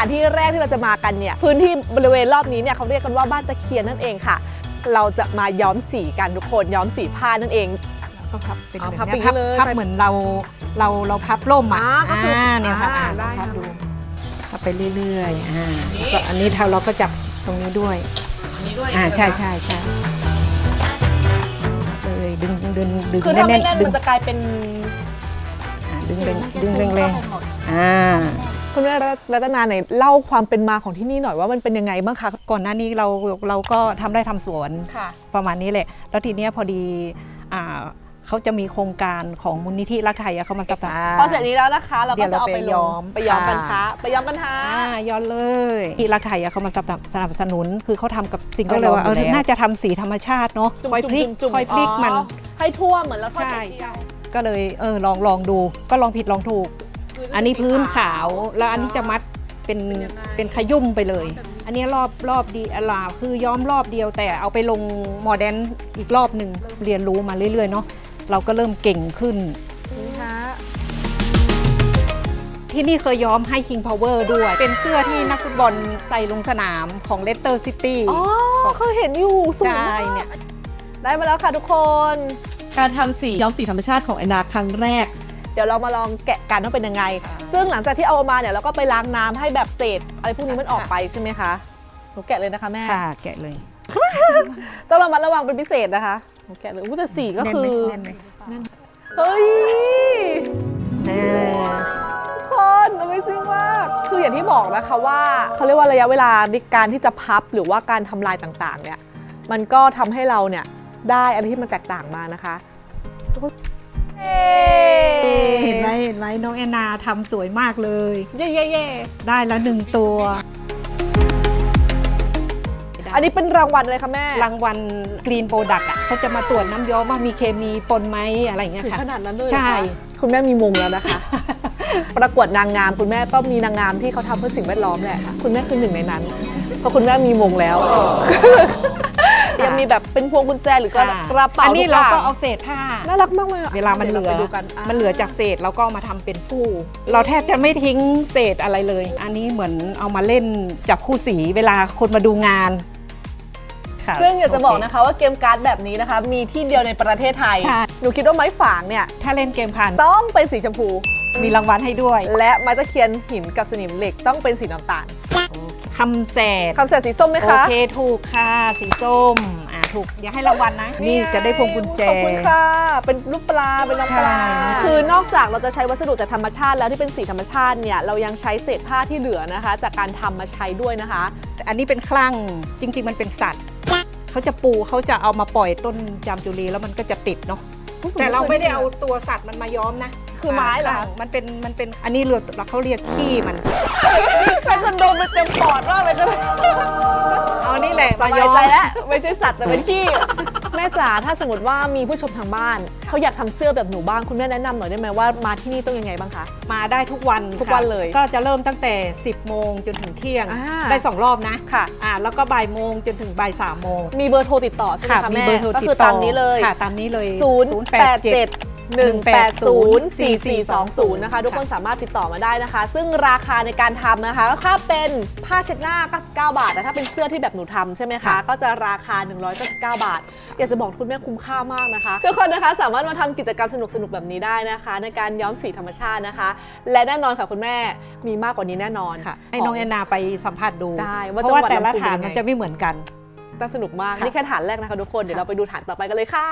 านที่แรกที่เราจะมากันเนี่ยพื้นที่บริเวณรอบนี้เนี่ยเขาเรียกกันว่าบ้านตะเคียนนั่นเองค่ะ เราจะมาย้อมสีกันทุกคนย้อมสีผ้านั่นเอง ก็พับเป็นอ๋อแบบพับเนี้ยอย่างนี้เลยพับเหมือนเราเราเราพับร่มอะอ่าก็คืออ่เนี่ยครับอ่าอ่าได้พับค่ะ ดูพับไปเรื่อยๆอ่าแล้วก็อันนี้เราเราก็จับตรงนี้ด้วยอ่าใช่ใช่ใช่เอ้ยดึงดึงดึงคือถ้าไม่แน่นดึมังนจะกลายเป็นอ่าดึงแรงดึงแรงแรงๆอ่า คุณแม่รัตนาไหนเล่าความเป็นมาของที่นี่หน่อยว่ามันเป็นยังไงบ้างคะก่อนหน้านี้เราเราก็ทำได้ทำสวนค่ะประมาณนี้แหละ แล้วทีเนี้ยพอดีอ่าเขาจะมีโครงการของมูลนิธิรักไทยอะเขามาสนับสนุนพอเสร็จนี้แล้วนะคะ เราเดี๋ก็ยวจะเอาเราไปไปลย้องมไปย้อมกันค่ะคะไปย้อมกันคะอ่าย้อนเลยที่รักไทยอะเขามาสนับสนับสนุน คือเขาทำกับสิ่งเอาก็เลยว่าลองเอดูอแล้วน่าจะทำสีธรรมชาติเนาะจุ่มคอยพลิกจุ่มคอยพลิกมันให้ทั่วเหมือนเราทอดใช่ไข่เจียวก็เลยเออลองลองดูก็ลองผิดลองถูก อันนี้พื้นขาว แล้วอันนี้จะมัดเป็นเป็นยังไงเป็นขยุ่มไปเลยแบบนี้อันนี้รอบรอบดีอลาคือย้อมรอบเดียว แต่เอาไปลงโมเดร์นอีกรอบหนึ่งเรียนรู้มาเรื่อยๆเนาะเราก็เริ่มเก่งขึ้นนี่คะที่นี่เคยย้อมให้ King Power ด้วย เป็นเสื้อที่นักฟุตบอลใส่ลงสนามของ Leicester City อ๋อเคยเห็นอยู่สวยใช่มากเนี่ยได้มาแล้วค่ะทุกคน การทำสีย้อมสีธรรมชาติของแอนนาครั้งแรก เดี๋ยวเรามาลองแกะกันว่าเป็นยังไงค่ะซึ่งหลังจากที่เอามาเนี่ยเราก็ไปล้างน้ำให้แบบเศษอะไรพวกนี้มันออกไปใช่ไหมคะหนูแกะเลยนะคะแม่ค่ะแกะเลยต้องระมัดระวังเป็นพิเศษนะคะหนูแกะเลยอู้แต่สีก็คือแน่นไหมแน่นไหมเฮ้ยเออทุกคน Amazing มากคืออย่างที่บอกนะคะว่าเขาเรียกว่าระยะเวลาในการที่จะพับหรือว่าการทำลายต่างๆ เนี่ย มันก็ทำให้เราเนี่ยได้อะไรที่มันแตกต่างมานะคะทุกคน เย้เห็นไหมเห็นไหมน้องแอนนาทำสวยมากเลย เย่เย่เย่ได้แล้วหนึ่งตัว อันนี้เป็นรางวัลอะไรคะแม่รางวัลกรีนโปรดักต์อะเขาจะมาตรวจน้ำย้อมว่ามีเคมีปนไหมอะไรอย่างเงี้ยถึงค่ะ ขนาดนั้นเลยเหรอใช่คะคุณแม่มีมงแล้วนะคะ ประกวดนางงามคุณแม่ก็มีนางงามที่เขาทำเพื่อสิ่งแวดล้อมแหละ คุณแม่คือหนึ่งในนั้น เพราะคุณแม่มีมงแล้วยัง มีแบบเป็นพวงกุญแจหรือกระค่ะกระเป๋าอันนี้ทุเราย่งก็เอาเศษผ้า น่ารักมากเลยอะเวลามันเหลือดี๋ยวราไปดูกันอะมันเหลือจากเศษเราก็เอามาทำเป็นผู้ เราแทบจะไม่ทิ้งเศษอะไรเลย อันนี้เหมือนเอามาเล่นจับคู่สีเวลาคนมาดูงานค่ะซึ่งอยากจะบอกโเคนะคะว่าเกมการ์ดแบบนี้นะคะ มีที่เดียวในประเทศไทยใช่หนูคิดว่าไม้ฝางเนี่ย ถ้าเล่นเกมผ่านต้องเป็นสีชมพู มีรางวัลให้ด้วย และไม้ตะเคียนหินกับสนิมเหล็กต้องเป็นสีน้ำตาล คำแสดคำแสดสีส้มไหมโอคะเคถูกค่ะ สีส้มอ่าถูกอย่าให้รางวัลนะ นี่จะได้พวงกุญแจ ขอบคุณค่ะ เป็นรูปปลา เป็นน้องปลา ใช่ คือนอกจากเราจะใช้วัสดุจากธรรมชาติแล้วที่เป็นสีธรรมชาติเนี่ย เรายังใช้เศษผ้าที่เหลือนะคะ จากการทำมาใช้ด้วยนะคะ อันนี้เป็นคลั่งจริง ๆ มันเป็นสัตว์เขาจะปูเขาจะเอามาปล่อยต้นจามจุลีแล้วมันก็จะติดเนาะแต่เราไม่ได้เอาตัวสัตว์มันมาย้อมนะ คือไม้เหรอคคะลั่งมันเป็นมันเป็นอันนี้เรือเขาเรียกขี้มันแค่จะดมไปเต็มปอดมากเลยจะเอานี่แหละสมาบายย้อมใจแล้วไม่ใช่สัตว์แต่เป็นขี้แม่จ๋าถ้าสมมติว่ามีผู้ชมทางบ้าน เขาอยากทำเสื้อแบบหนูบ้างคุณแม่แนะนำหน่อยได้ไหมว่ามาที่นี่ต้องยังไงบ้างคะ มาได้ทุกวันทุกค่ะวันเลย ก็จะเริ่มตั้งแต่ 10 โมงจนถึงเที่ยงอ่าได้ 2 รอบนะค่ะอ่าแล้วก็บ่ายโมงจนถึงบ่ายสามโมงมีเบอร์โทรติดต่อใช่ไหมค่ะคะมีแม่เบอร์โทรก็ติดคือต่ตามนี้เลยค่ะตามนี้เลย 0 8 7 1 8 0 4 4 2 0 นะคะ ทุกคนค่ะสามารถติดต่อมาได้นะคะ ซึ่งราคาในการทำนะคะถ้าเป็นผ้าเช็ดหน้า 99 บาทแต่ถ้าเป็นเสื้อที่แบบหนูทำใช่ไหมคะค่ะก็จะราคา 199 บาท อยากจะบอกคุณแม่คุ้มค่ามากนะคะ ทุกคนนะคะสามารถมาทำกิจกรรมสนุกๆแบบนี้ได้นะคะ ในการย้อมสีธรรมชาตินะคะ และแน่นอนค่ะคุณแม่มีมากกว่านี้แน่นอนค่ะให้น้องแอนนาไปสัมผัสดูได้ว่าเพราะว่าจังหวัดแต่ละลำพูนฐานเป็นยังไงมันจะไม่เหมือนกัน น่าสนุกมาก ค่ะ นี่แค่ฐานแรกนะคะทุกคน เดี๋ยวเราไปดูฐานต่อไปกันเลยค่ะ